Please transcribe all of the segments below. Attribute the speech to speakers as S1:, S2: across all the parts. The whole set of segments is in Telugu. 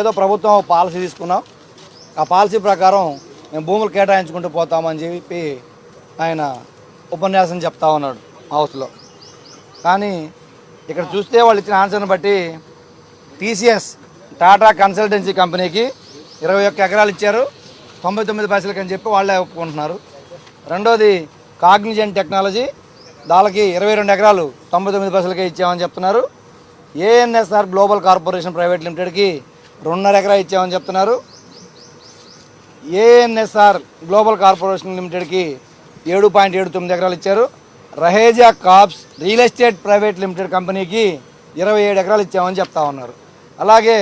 S1: ఏదో ప్రభుత్వం పాలసీ తీసుకున్నాం. ఆ పాలసీ ప్రకారం మేము భూములు కేటాయించుకుంటూ పోతామని చెప్పి ఆయన ఉపన్యాసం చెప్తా ఉన్నాడు హౌస్లో. కానీ ఇక్కడ చూస్తే వాళ్ళు ఇచ్చిన ఆన్సర్ని బట్టి టీసీఎస్ టాటా కన్సల్టెన్సీ కంపెనీకి ఇరవై ఒక్క ఎకరాలు ఇచ్చారు. తొంభై తొమ్మిది పైసలకి అని చెప్పి వాళ్ళే ఒప్పుకుంటున్నారు. రెండోది కాగ్నిజెంట్ టెక్నాలజీ దానికి ఇరవై రెండు ఎకరాలు తొంభై తొమ్మిది పైసలకే ఇచ్చామని చెప్తున్నారు. ఏఎన్ఎస్ఆర్ గ్లోబల్ కార్పొరేషన్ ప్రైవేట్ లిమిటెడ్కి రెండున్నర ఎకరా ఇచ్చామని చెప్తున్నారు. ఏఎన్ఎస్ఆర్ గ్లోబల్ కార్పొరేషన్ లిమిటెడ్కి ఏడు పాయింట్ ఏడు తొమ్మిది ఎకరాలు ఇచ్చారు. Raheja corps real estate private limited కంపెనీకి ఇరవై ఏడు ఎకరాలు ఇచ్చామని చెప్తా ఉన్నారు. అలాగే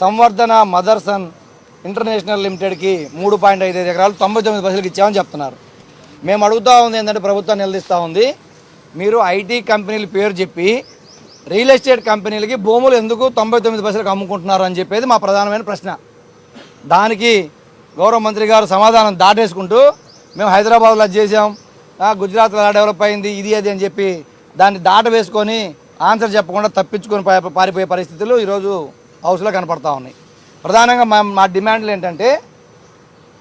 S1: సంవర్ధన మదర్సన్ ఇంటర్నేషనల్ లిమిటెడ్కి మూడు పాయింట్ ఐదు ఐదు ఎకరాలు తొంభై తొమ్మిది పైసలకి ఇచ్చామని చెప్తున్నారు. మేము అడుగుతూ ఉంది ఏంటంటే ప్రభుత్వం నిలదీస్తూ ఉంది. మీరు ఐటీ కంపెనీల పేరు చెప్పి రియల్ ఎస్టేట్ కంపెనీలకి భూములు ఎందుకు తొంభై తొమ్మిది పైసలకు అమ్ముకుంటున్నారు అని చెప్పేది మా ప్రధానమైన ప్రశ్న. దానికి గౌరవ మంత్రి గారు సమాధానం దాటేసుకుంటూ మేము హైదరాబాద్లో అది చేసాం గుజరాత్లో అలా డెవలప్ అయింది ఇది అది అని చెప్పి దాన్ని దాట వేసుకొని ఆన్సర్ చెప్పకుండా తప్పించుకొని పారిపోయే పరిస్థితులు ఈరోజు హౌస్లో కనపడతా ఉన్నాయి. ప్రధానంగా మా మా డిమాండ్లు ఏంటంటే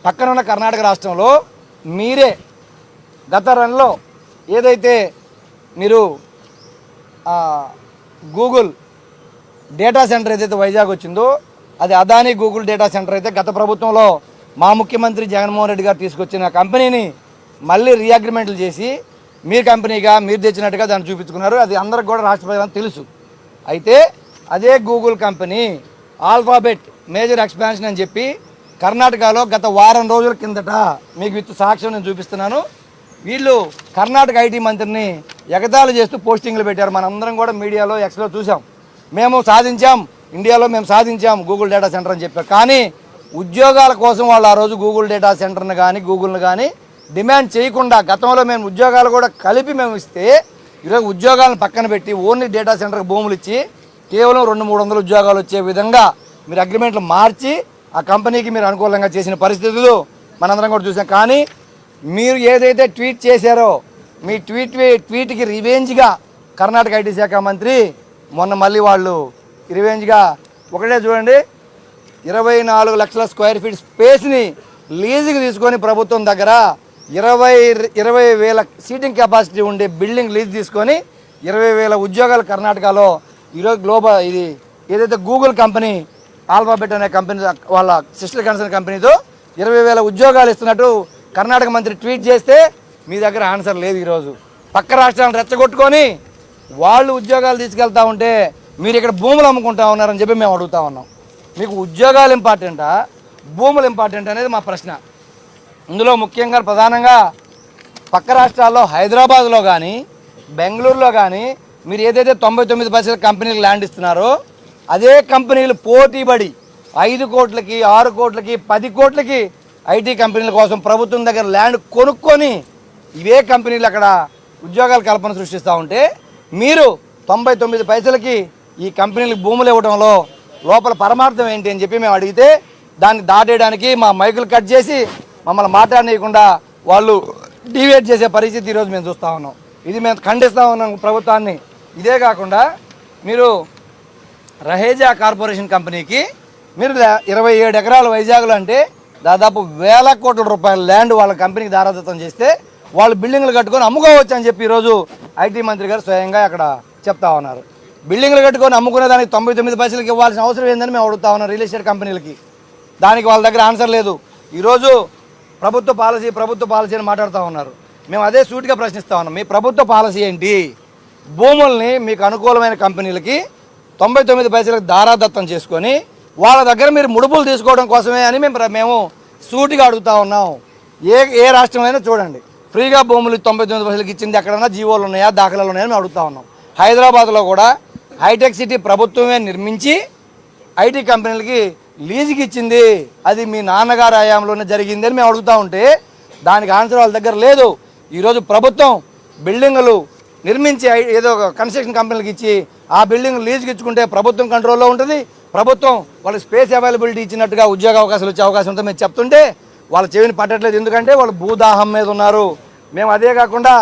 S1: పక్కన ఉన్న కర్ణాటక రాష్ట్రంలో మీరే గత రన్లో ఏదైతే మీరు గూగుల్ డేటా సెంటర్ ఏదైతే వైజాగ్ వచ్చిందో అది అదానీ గూగుల్ డేటా సెంటర్ అయితే గత ప్రభుత్వంలో మా ముఖ్యమంత్రి జగన్మోహన్ రెడ్డి గారు తీసుకొచ్చిన కంపెనీని మళ్ళీ రీఅగ్రిమెంట్లు చేసి మీ కంపెనీగా మీరు తెచ్చినట్టుగా దాన్ని చూపించుకున్నారు. అది అందరికి కూడా రాష్ట్ర ప్రజలకు తెలుసు. అయితే అదే Google company Alphabet major expansion అని చెప్పి కర్ణాటకలో గత వారం రోజుల కిందట మీకు విత్ సాక్ష్యం నేను చూపిస్తున్నాను. వీళ్ళు కర్ణాటక ఐటీ మంత్రిని ఎగతాళి చేస్తూ పోస్టింగ్లు పెట్టారు. మనందరం కూడా మీడియాలో ఎక్స్లో చూసాం మేము సాధించాం. ఇండియాలో మేము సాధించాం. గూగుల్ డేటా సెంటర్ అని చెప్పారు. కానీ ఉద్యోగాల కోసం వాళ్ళు ఆ రోజు గూగుల్ డేటా సెంటర్ని కానీ గూగుల్ని కానీ డిమాండ్ చేయకుండా గతంలో మేము ఉద్యోగాలు కూడా కలిపి మేము ఇస్తే ఈరోజు ఉద్యోగాలను పక్కన పెట్టి ఓన్లీ డేటా సెంటర్కి భూములు ఇచ్చి కేవలం రెండు మూడు వందల ఉద్యోగాలు వచ్చే విధంగా మీరు అగ్రిమెంట్లు మార్చి ఆ కంపెనీకి మీరు అనుకూలంగా చేసిన పరిస్థితులు మనందరం కూడా చూసాం కానీ మీరు ఏదైతే ట్వీట్ చేశారో మీ ట్వీట్ ట్వీట్కి రివెంజ్గా కర్ణాటక ఐటీ శాఖ మంత్రి మొన్న మళ్ళీ వాళ్ళు రివెంజ్గా ఒకటే చూడండి ఇరవై నాలుగు లక్షల స్క్వేర్ ఫీట్ స్పేస్ని లీజుకి తీసుకొని ప్రభుత్వం దగ్గర ఇరవై ఇరవై వేల సీటింగ్ కెపాసిటీ ఉండే బిల్డింగ్ లీజ్ తీసుకొని ఇరవై వేల ఉద్యోగాలు కర్ణాటకలో ఈరోజు గ్లోబల్ ఇది ఏదైతే గూగుల్ కంపెనీ ఆల్ఫాబెట్ అనే కంపెనీ వాళ్ళ సిస్టర్ కన్సర్న్ కంపెనీతో ఇరవై వేల ఉద్యోగాలు ఇస్తున్నట్టు కర్ణాటక మంత్రి ట్వీట్ చేస్తే మీ దగ్గర ఆన్సర్ లేదు ఈరోజు. పక్క రాష్ట్రాలను రెచ్చగొట్టుకొని వాళ్ళు ఉద్యోగాలు తీసుకెళ్తా ఉంటే మీరు ఇక్కడ భూములు అమ్ముకుంటా ఉన్నారని చెప్పి మేము అడుగుతా ఉన్నాం. మీకు ఉద్యోగాలు ఇంపార్టెంటా? భూములు ఇంపార్టెంట్ అనేది మా ప్రశ్న. ఇందులో ముఖ్యంగా ప్రధానంగా పక్క రాష్ట్రాల్లో హైదరాబాద్లో కానీ బెంగళూరులో కానీ మీరు ఏదైతే తొంభై తొమ్మిది పర్సెంట్ కంపెనీలు ల్యాండ్ ఇస్తున్నారో అదే కంపెనీలు పోటీపడి ఐదు కోట్లకి ఆరు కోట్లకి పది కోట్లకి ఐటీ కంపెనీల కోసం ప్రభుత్వం దగ్గర ల్యాండ్ కొనుక్కొని ఇవే కంపెనీలు అక్కడ ఉద్యోగాల కల్పన సృష్టిస్తూ ఉంటే మీరు తొంభై తొమ్మిది పైసలకి ఈ కంపెనీలకు భూములు ఇవ్వడంలో లోపల పరమార్థం ఏంటి అని చెప్పి మేము అడిగితే దాన్ని దాటేయడానికి మా మైకులు కట్ చేసి మమ్మల్ని మాట్లాడనీయకుండా వాళ్ళు డివేట్ చేసే పరిస్థితి ఈరోజు మేము చూస్తూ ఉన్నాం. ఇది మేము ఖండిస్తూ ఉన్నాం ప్రభుత్వాన్ని. ఇదే కాకుండా మీరు రహేజా కార్పొరేషన్ కంపెనీకి మీరు ఇరవై ఏడు ఎకరాలు వైజాగ్లో అంటే దాదాపు వేల కోట్ల రూపాయల ల్యాండ్ వాళ్ళ కంపెనీకి దారాదత్తం చేస్తే వాళ్ళు బిల్డింగ్లు కట్టుకొని అమ్ముకోవచ్చు అని చెప్పి ఈరోజు ఐటీ మంత్రి గారు స్వయంగా అక్కడ చెప్తా ఉన్నారు. బిల్డింగ్లు కట్టుకొని అమ్ముకునే దానికి తొంభై తొమ్మిది పైసలకి ఇవ్వాల్సిన అవసరం ఏందని మేము అడుగుతా ఉన్నాం రియల్ ఎస్టేట్ కంపెనీలకి. దానికి వాళ్ళ దగ్గర ఆన్సర్ లేదు. ఈరోజు ప్రభుత్వ పాలసీ ప్రభుత్వ పాలసీ అని మాట్లాడుతూ ఉన్నారు. మేము అదే సూటిగా ప్రశ్నిస్తా ఉన్నాం. మీ ప్రభుత్వ పాలసీ ఏంటి? భూముల్ని మీకు అనుకూలమైన కంపెనీలకి తొంభై తొమ్మిది పైసలకు దారాదత్తం చేసుకొని వాళ్ళ దగ్గర మీరు ముడుపులు తీసుకోవడం కోసమే అని మేము మేము సూటిగా అడుగుతా ఉన్నాం. ఏ ఏ రాష్ట్రమైనా చూడండి. ఫ్రీగా భూములు తొంభై తొమ్మిది పైసలకి ఇచ్చింది ఎక్కడన్నా జీవోలు ఉన్నాయా దాఖలాలు ఉన్నాయని మేము అడుగుతా ఉన్నాం. హైదరాబాద్లో కూడా హైటెక్ సిటీ ప్రభుత్వమే నిర్మించి ఐటీ కంపెనీలకి లీజుకి ఇచ్చింది. అది మీ నాన్నగారు హయాంలోనే జరిగింది అని మేము అడుగుతా ఉంటే దానికి ఆన్సర్ వాళ్ళ దగ్గర లేదు. ఈరోజు ప్రభుత్వం బిల్డింగులు నిర్మించి ఏదో ఒక కన్స్ట్రక్షన్ కంపెనీలకు ఇచ్చి ఆ బిల్డింగ్ లీజుకి ఇచ్చుకుంటే ప్రభుత్వం కంట్రోల్లో ఉంటుంది. ప్రభుత్వం వాళ్ళకి స్పేస్ అవైలబిలిటీ ఇచ్చినట్టుగా ఉద్యోగ అవకాశాలు వచ్చే అవకాశం ఉంటే మేము చెప్తుంటే వాళ్ళ చెవిని పట్టట్లేదు. ఎందుకంటే వాళ్ళు భూదాహం మీద ఉన్నారు. మేము అదే కాకుండా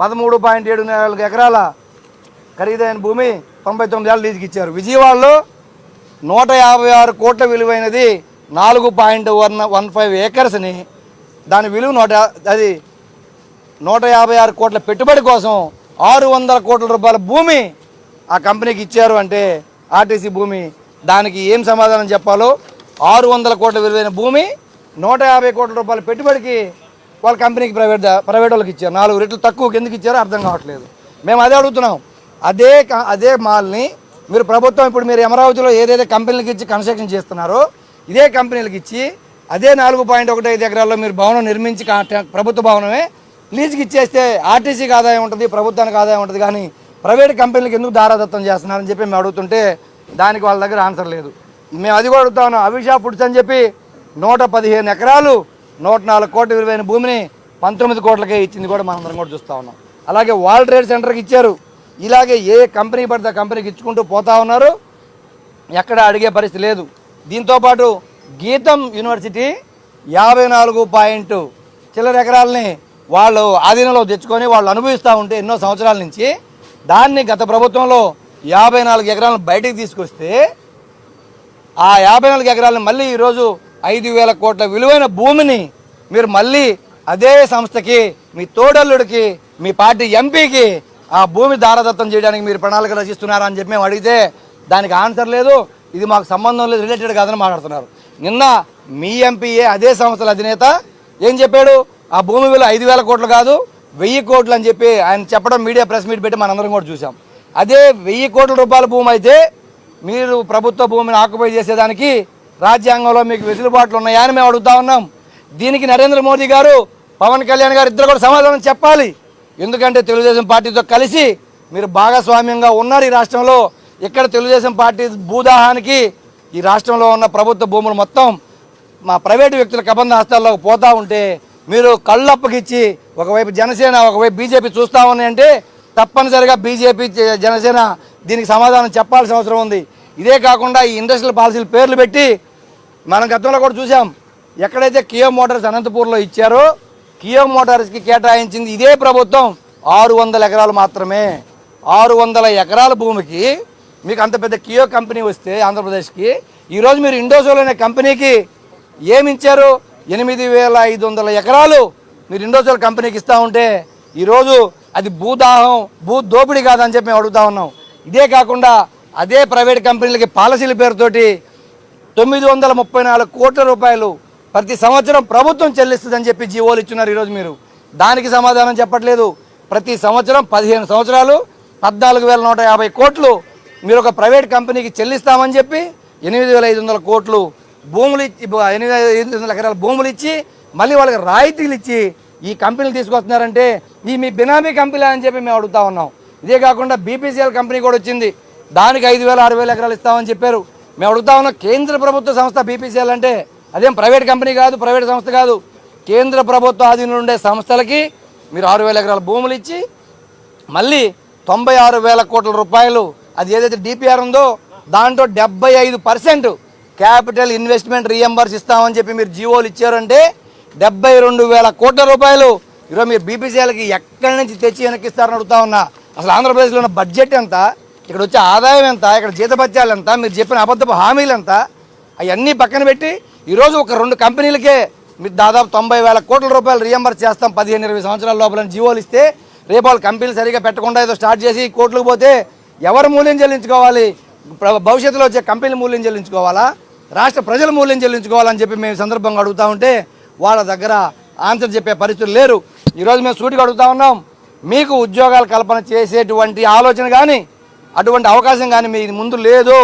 S1: పదమూడు పాయింట్ ఏడు నాలుగు ఎకరాల ఖరీదైన భూమి తొంభై తొమ్మిది ఏళ్ళు లీజుకి ఇచ్చారు. విజయవాడలో నూట యాభై ఆరు కోట్ల విలువైనది నాలుగు పాయింట్ వన్ వన్ ఫైవ్ ఏకర్స్ని దాని విలువ నూట అది నూట యాభై ఆరు కోట్ల పెట్టుబడి కోసం ఆరు వందల కోట్ల రూపాయల భూమి ఆ కంపెనీకి ఇచ్చారు అంటే ఆర్టీసీ భూమి దానికి ఏం సమాధానం చెప్పాలో? ఆరు వందల కోట్ల విలువైన భూమి నూట యాభై కోట్ల రూపాయల పెట్టుబడికి వాళ్ళ కంపెనీకి ప్రైవేట్ ప్రైవేట్ వాళ్ళకి ఇచ్చారు. నాలుగు రెట్లు తక్కువ ఎందుకు ఇచ్చారో అర్థం కావట్లేదు. మేము అదే అడుగుతున్నాం. అదే క- అదే మాల్ని మీరు ప్రభుత్వం ఇప్పుడు మీరు అమరావతిలో ఏదైతే కంపెనీలకు ఇచ్చి కన్స్ట్రక్షన్ చేస్తున్నారో ఇదే కంపెనీలకు ఇచ్చి అదే నాలుగు పాయింట్ ఒకటి ఐదు ఎకరాల్లో మీరు భవనం నిర్మించి ప్రభుత్వ భవనమే లీజుకి ఇచ్చేస్తే ఆర్టీసీకి ఆదాయం ఉంటుంది ప్రభుత్వానికి ఆదాయం ఉంటుంది కానీ ప్రైవేట్ కంపెనీలకు ఎందుకు దారాదత్తం చేస్తున్నారని చెప్పి మేము అడుగుతుంటే దానికి వాళ్ళ దగ్గర ఆన్సర్ లేదు. మేము అది కూడా అడుగుతా ఉన్నాం అవిషా ఫుడ్స్ అని చెప్పి నూట పదిహేను ఎకరాలు నూట నాలుగు కోట్ల విలువైన భూమిని పంతొమ్మిది కోట్లకే ఇచ్చింది కూడా మనందరం కూడా చూస్తూ ఉన్నాం. అలాగే వరల్డ్ ట్రేడ్ సెంటర్కి ఇచ్చారు. ఇలాగే ఏ కంపెనీ పడితే కంపెనీకి ఇచ్చుకుంటూ పోతా ఉన్నారు. ఎక్కడ అడిగే పరిస్థితి లేదు. దీంతోపాటు గీతం యూనివర్సిటీ యాభై నాలుగు పాయింట్ చిల్లర ఎకరాలని వాళ్ళు ఆధీనంలో తెచ్చుకొని వాళ్ళు అనుభవిస్తూ ఉంటే ఎన్నో సంవత్సరాల నుంచి దాన్ని గత ప్రభుత్వంలో యాభై నాలుగు ఎకరాలను బయటికి తీసుకొస్తే ఆ యాభై నాలుగు ఎకరాలను మళ్ళీ ఈరోజు ఐదు వేల కోట్ల విలువైన భూమిని మీరు మళ్ళీ అదే సంస్థకి మీ తోడల్లుడికి మీ పార్టీ ఎంపీకి ఆ భూమి దారదత్తం చేయడానికి మీరు ప్రణాళిక రచిస్తున్నారా అని చెప్పి మేము అడిగితే దానికి ఆన్సర్ లేదు. ఇది మాకు సంబంధం లేదు రిలేటెడ్ కాదని మాట్లాడుతున్నారు. నిన్న మీ ఎంపీఏ అదే సంస్థల అధినేత ఏం చెప్పాడు? ఆ భూమి విలువ ఐదు వేల కోట్లు కాదు వెయ్యి కోట్లు అని చెప్పి ఆయన చెప్పడం మీడియా ప్రెస్ మీట్ పెట్టి మనందరం కూడా చూసాం అదే వెయ్యి కోట్ల రూపాయల భూమి అయితే మీరు ప్రభుత్వ భూమిని ఆక్యుపై చేసేదానికి రాజ్యాంగంలో మీకు వెసులుబాట్లు ఉన్నాయని మేము అడుగుతా ఉన్నాం. దీనికి నరేంద్ర మోదీ గారు పవన్ కళ్యాణ్ గారు ఇద్దరు కూడా సమాధానం చెప్పాలి. ఎందుకంటే తెలుగుదేశం పార్టీతో కలిసి మీరు భాగస్వామ్యంగా ఉన్నారు ఈ రాష్ట్రంలో. ఇక్కడ తెలుగుదేశం పార్టీ భూదాహానికి ఈ రాష్ట్రంలో ఉన్న ప్రభుత్వ భూములు మొత్తం మా ప్రైవేటు వ్యక్తుల కబంధ హస్తాల్లోకి పోతూ ఉంటే మీరు కళ్ళప్పకిచ్చి ఒకవైపు జనసేన ఒకవైపు బీజేపీ చూస్తా ఉన్నాయంటే తప్పనిసరిగా బీజేపీ జనసేన దీనికి సమాధానం చెప్పాల్సిన అవసరం ఉంది. ఇదే కాకుండా ఈ ఇండస్ట్రియల్ పాలసీలు పేర్లు పెట్టి మనం గతంలో కూడా చూసాం ఎక్కడైతే కియో మోటార్స్ అనంతపూర్లో ఇచ్చారో కియో మోటార్స్కి కేటాయించింది ఇదే ప్రభుత్వం ఆరు వందల ఎకరాలు మాత్రమే. ఆరు వందల ఎకరాల భూమికి మీకు అంత పెద్ద కియో కంపెనీ వస్తే ఆంధ్రప్రదేశ్కి ఈరోజు మీరు ఇండోసోల్ అనే కంపెనీకి ఏమి ఇచ్చారు ఎనిమిది వేల ఐదు వందల ఎకరాలు మీరు ఇండోసోల్ కంపెనీకి ఇస్తా ఉంటే ఈరోజు అది భూదాహం భూ దోపిడీ కాదని చెప్పి మేము అడుగుతా ఉన్నాం. ఇదే కాకుండా అదే ప్రైవేట్ కంపెనీలకి పాలసీల పేరుతోటి తొమ్మిది వందల ముప్పై నాలుగు కోట్ల రూపాయలు ప్రతి సంవత్సరం ప్రభుత్వం చెల్లిస్తుందని చెప్పి జీవోలు ఇచ్చున్నారు ఈరోజు మీరు. దానికి సమాధానం చెప్పట్లేదు. ప్రతి సంవత్సరం పదిహేను సంవత్సరాలు పద్నాలుగు వేల నూట యాభై కోట్లు మీరు ఒక ప్రైవేట్ కంపెనీకి చెల్లిస్తామని చెప్పి ఎనిమిది వేల ఐదు వందల కోట్లు భూములు ఇచ్చి ఎనిమిది ఐదు వందల ఎకరాల భూములు ఇచ్చి మళ్ళీ వాళ్ళకి రాయితీలు ఇచ్చి ఈ కంపెనీలు తీసుకొస్తున్నారంటే ఈ మీ బినామీ కంపెనీ అని చెప్పి మేము అడుగుతా ఉన్నాం. ఇదే కాకుండా బీపీసీఎల్ కంపెనీ కూడా వచ్చింది. దానికి ఐదు వేల ఆరు వేల ఎకరాలు ఇస్తామని చెప్పారు. మేము అడుగుతా ఉన్నాం కేంద్ర ప్రభుత్వ సంస్థ బీపీసీఎల్ అంటే అదేం ప్రైవేట్ కంపెనీ కాదు ప్రైవేట్ సంస్థ కాదు. కేంద్ర ప్రభుత్వ ఆధీనంలో ఉండే సంస్థలకి మీరు ఆరు వేల ఎకరాల భూములు ఇచ్చి మళ్ళీ తొంభై ఆరు వేల కోట్ల రూపాయలు అది ఏదైతే డిపిఆర్ ఉందో దాంట్లో డెబ్బై ఐదు పర్సెంట్ క్యాపిటల్ ఇన్వెస్ట్మెంట్ రీఎంబర్స్ ఇస్తామని చెప్పి మీరు జీవోలు ఇచ్చారంటే డెబ్బై రెండు వేల కోట్ల రూపాయలు. ఈరోజు మీరు బీపీసీఎల్కి ఎక్కడి నుంచి తెచ్చి వెనక్కిస్తారని అడుగుతా ఉన్నా. అసలు ఆంధ్రప్రదేశ్లో ఉన్న బడ్జెట్ ఎంత? ఇక్కడ వచ్చే ఆదాయం ఎంత? ఇక్కడ జీతభత్యాలు ఎంత? మీరు చెప్పిన అబద్ధపు హామీలు ఎంత? అవన్నీ పక్కన పెట్టి ఈరోజు ఒక రెండు కంపెనీలకే మీరు దాదాపు తొంభై వేల కోట్ల రూపాయలు రీఎంబర్స్ చేస్తాం. పదిహేను ఇరవై సంవత్సరాల లోపల జీవోలు ఇస్తే రేపు వాళ్ళు కంపెనీలు సరిగా పెట్టకుండా ఏదో స్టార్ట్ చేసి కోట్లకు పోతే ఎవరు మూల్యం చెల్లించుకోవాలి? భవిష్యత్తులో వచ్చే కంపెనీలు మూల్యం చెల్లించుకోవాలా? రాష్ట్ర ప్రజల మూల్యం చెల్లించుకోవాలని చెప్పి మేము సందర్భంగా అడుగుతా ఉంటే వాళ్ళ దగ్గర ఆన్సర్ చెప్పే పరిస్థితులు లేరు. ఈరోజు మేము సూటిగా అడుగుతా ఉన్నాం. మీకు ఉద్యోగాల కల్పన చేసేటువంటి ఆలోచన కానీ అటువంటి అవకాశం కానీ మీ ముందు లేదు.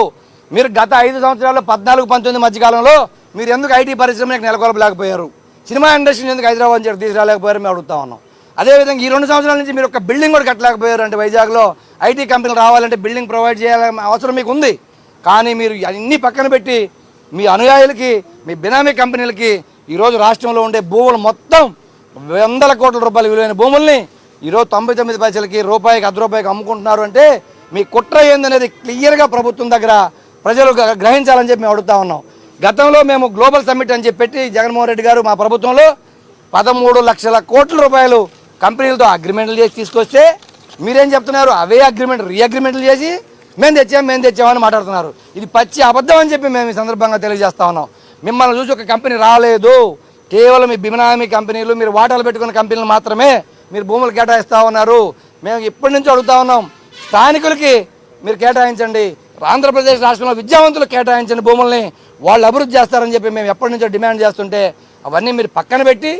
S1: మీరు గత ఐదు సంవత్సరాల్లో పద్నాలుగు పంతొమ్మిది మధ్యకాలంలో మీరు ఎందుకు ఐటీ పరిశ్రమకి నెలకొల్పలేకపోయారు? సినిమా ఇండస్ట్రీని ఎందుకు హైదరాబాద్ నుంచి తీసుకురాలేకపోయారు మేము అడుగుతా ఉన్నాం. అదేవిధంగా ఈ రెండు సంవత్సరాల నుంచి మీరు ఒక బిల్డింగ్ కూడా కట్టలేకపోయారు అంటే వైజాగ్లో ఐటీ కంపెనీలు రావాలంటే బిల్డింగ్ ప్రొవైడ్ చేయాలని అవసరం మీకు ఉంది. కానీ మీరు అన్ని పక్కన పెట్టి మీ అనుయాయులకి మీ బినామీ కంపెనీలకి ఈరోజు రాష్ట్రంలో ఉండే భూములు మొత్తం వందల కోట్ల రూపాయల విలువైన భూముల్ని ఈరోజు తొంభై తొమ్మిది పైసలకి రూపాయికి అర్ధ రూపాయికి అమ్ముకుంటున్నారు అంటే మీ కుట్ర ఏందనేది క్లియర్గా ప్రభుత్వం దగ్గర ప్రజలు గ్రహించాలని చెప్పి మేము అడుగుతా ఉన్నాం. గతంలో మేము గ్లోబల్ సమ్మిట్ అని చెప్పి పెట్టి జగన్మోహన్ రెడ్డి గారు మా ప్రభుత్వంలో పదమూడు లక్షల కోట్ల రూపాయలు కంపెనీలతో అగ్రిమెంట్లు చేసి తీసుకొస్తే మీరేం చెప్తున్నారు? అవే అగ్రిమెంట్ రీ అగ్రిమెంట్లు చేసి మేము తెచ్చాం మేము తెచ్చామని మాట్లాడుతున్నారు. ఇది పచ్చి అబద్ధం అని చెప్పి మేము ఈ సందర్భంగా తెలియజేస్తా ఉన్నాం. మిమ్మల్ని చూసి ఒక కంపెనీ రాలేదు. కేవలం మీ బినామీ కంపెనీలు మీరు వాటాలు పెట్టుకున్న కంపెనీలు మాత్రమే మీరు భూములు కేటాయిస్తా ఉన్నారు. మేము ఇప్పటి నుంచి అడుగుతా ఉన్నాం స్థానికులకి మీరు కేటాయించండి. ఆంధ్రప్రదేశ్ రాష్ట్రంలో విద్యావంతులు కేటాయించండి భూముల్ని వాళ్ళు అభివృద్ధి చేస్తారని చెప్పి మేము ఎప్పటి నుంచో డిమాండ్ చేస్తుంటే అవన్నీ మీరు పక్కన పెట్టి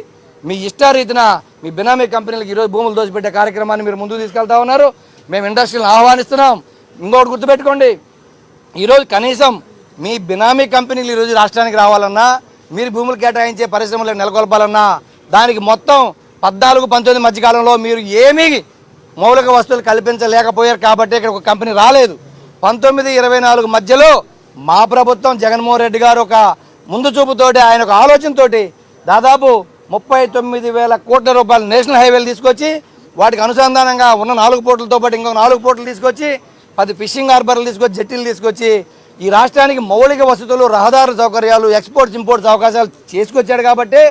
S1: మీ ఇష్టారీతిన మీ బినామీ కంపెనీలకు ఈరోజు భూములు దోచిపెట్టే కార్యక్రమాన్ని మీరు ముందుకు తీసుకెళ్తా ఉన్నారు. మేము ఇండస్ట్రీలను ఆహ్వానిస్తున్నాం. ఇంకోటి గుర్తుపెట్టుకోండి ఈరోజు కనీసం మీ బినామీ కంపెనీలు ఈరోజు రాష్ట్రానికి రావాలన్నా మీరు భూములు కేటాయించే పరిశ్రమలకు నెలకొల్పాలన్నా దానికి మొత్తం పద్నాలుగు పంతొమ్మిది మధ్యకాలంలో మీరు ఏమీ మౌలిక వస్తువులు కల్పించలేకపోయారు కాబట్టి ఇక్కడ ఒక కంపెనీ రాలేదు. పంతొమ్మిది ఇరవై నాలుగు మధ్యలో మా ప్రభుత్వం జగన్మోహన్ రెడ్డి గారు ఒక ముందు చూపుతోటి ఆయన ఒక ఆలోచనతోటి దాదాపు ముప్పై తొమ్మిది వేల కోట్ల రూపాయలు నేషనల్ హైవేలు తీసుకొచ్చి వాటికి అనుసంధానంగా ఉన్న నాలుగు పోర్టులతో పాటు ఇంకొక నాలుగు పోర్టులు తీసుకొచ్చి పది ఫిషింగ్ హార్బర్లు తీసుకొచ్చి జట్టీలు తీసుకొచ్చి ఈ రాష్ట్రానికి మౌలిక వసతులు రహదారు సౌకర్యాలు ఎక్స్పోర్ట్స్ ఇంపోర్ట్స్ అవకాశాలు చేసుకొచ్చాడు కాబట్టి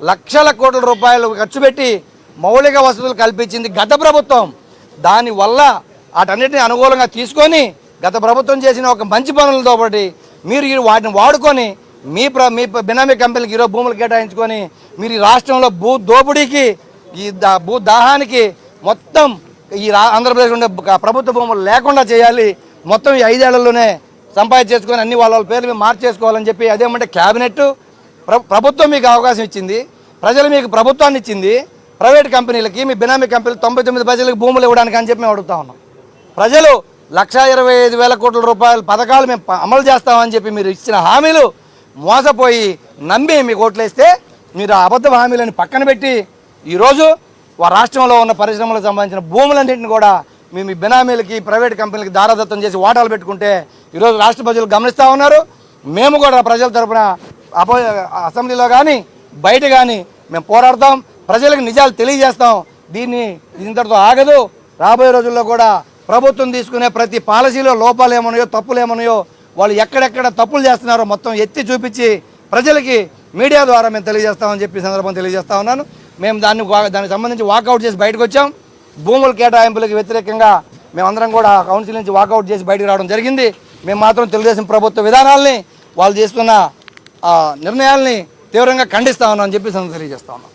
S1: లక్షల కోట్ల రూపాయలు ఖర్చు పెట్టి మౌలిక వసతులు కల్పించింది గత ప్రభుత్వం. దానివల్ల వాటన్నిటిని అనుకూలంగా తీసుకొని గత ప్రభుత్వం చేసిన ఒక మంచి పనులతో పాటు మీరు ఈ వాటిని వాడుకొని మీ ప్ర మీ బినామీ కంపెనీలకు ఈరోజు భూములు కేటాయించుకొని మీరు ఈ రాష్ట్రంలో భూ దోపిడీకి ఈ దా భూ దాహానికి మొత్తం ఈ రా ఆంధ్రప్రదేశ్ ఉండే ప్రభుత్వ భూములు లేకుండా చేయాలి. మొత్తం ఈ ఐదేళ్ళలోనే సంపాదించేసుకొని అన్ని వాళ్ళ వాళ్ళ పేర్లు మేము మార్చేసుకోవాలని చెప్పి అదేమంటే క్యాబినెట్ ప్రభుత్వం మీకు అవకాశం ఇచ్చింది ప్రజలు మీకు ప్రభుత్వాన్ని ఇచ్చింది ప్రైవేట్ కంపెనీలకి మీ బినామీ కంపెనీలు తొంభై తొమ్మిది ప్రజలకు భూములు ఇవ్వడానికి అని చెప్పి మేము అడుగుతా ఉన్నాం. ప్రజలు లక్ష ఇరవై ఐదు వేల కోట్ల రూపాయల పథకాలు మేము అమలు చేస్తామని చెప్పి మీరు ఇచ్చిన హామీలు మోసపోయి నమ్మి మీకు ఓట్లేస్తే మీరు అబద్ధ హామీలను పక్కన పెట్టి ఈరోజు వా రాష్ట్రంలో ఉన్న పరిశ్రమలకు సంబంధించిన భూములన్నింటిని కూడా మేము ఈ బినామీలకి ప్రైవేట్ కంపెనీలకి దారాదత్తం చేసి వాటాలు పెట్టుకుంటే ఈరోజు రాష్ట్ర ప్రజలు గమనిస్తూ ఉన్నారు. మేము కూడా ప్రజల తరపున అపో అసెంబ్లీలో కానీ బయట కానీ మేము పోరాడతాం. ప్రజలకు నిజాలు తెలియజేస్తాం. దీన్ని ఇంతటితో ఆగదు. రాబోయే రోజుల్లో కూడా ప్రభుత్వం తీసుకునే ప్రతి పాలసీలో లోపాలు ఏమన్నాయో తప్పులు ఏమన్నాయో వాళ్ళు ఎక్కడెక్కడ తప్పులు చేస్తున్నారో మొత్తం ఎత్తి చూపించి ప్రజలకి మీడియా ద్వారా మేము తెలియజేస్తామని చెప్పి సందర్భం తెలియజేస్తా ఉన్నాను. మేము దాన్ని దానికి సంబంధించి వాకౌట్ చేసి బయటకు వచ్చాం. భూముల కేటాయింపులకు వ్యతిరేకంగా మేమందరం కూడా కౌన్సిల్ నుంచి వాకౌట్ చేసి బయటకు రావడం జరిగింది. మేము మాత్రం తెలుగుదేశం ప్రభుత్వ విధానాల్ని వాళ్ళు చేస్తున్న నిర్ణయాల్ని తీవ్రంగా ఖండిస్తా ఉన్నాం అని చెప్పి తెలియజేస్తా ఉన్నాం.